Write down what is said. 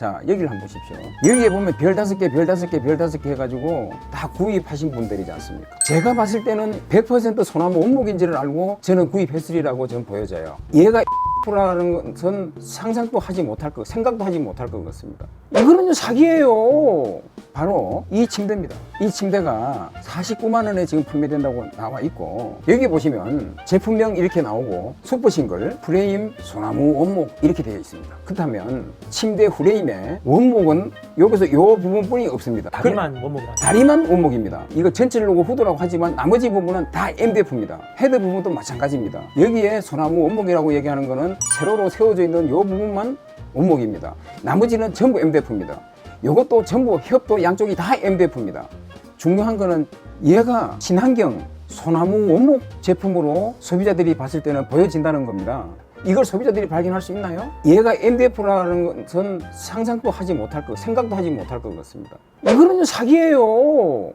자 여기를 한번 보십시오. 여기에 보면 별 다섯 개, 별 다섯 개, 별 다섯 개 해가지고 다 구입하신 분들이지 않습니까? 제가 봤을 때는 100% 소나무 원목인지를 알고 저는 구입했으리라고 저는 보여져요. 얘가 라는 것은 상상도 하지 못할 것, 생각도 하지 못할 것 같습니다. 이거는요 사기예요. 바로 이 침대입니다. 이 침대가 49만 원에 지금 판매된다고 나와 있고 여기 보시면 제품명 이렇게 나오고 슈퍼싱글 프레임 소나무 원목 이렇게 되어 있습니다. 그렇다면 침대 프레임의 원목은 여기서 이 부분뿐이 없습니다. 다리만 원목이라. 다리만 원목입니다. 이거 전체를 놓고 후드라고 하지만 나머지 부분은 다 MDF입니다. 헤드 부분도 마찬가지입니다. 여기에 소나무 원목이라고 얘기하는 거는 세로로 세워져 있는 이 부분만 원목입니다. 나머지는 전부 MDF입니다. 이것도 전부 협도 양쪽이 다 MDF입니다. 중요한 거는 얘가 친환경 소나무 원목 제품으로 소비자들이 봤을 때는 보여진다는 겁니다. 이걸 소비자들이 발견할 수 있나요? 얘가 MDF라는 것은 상상도 하지 못할 것, 생각도 하지 못할 것 같습니다. 이거는요 사기예요.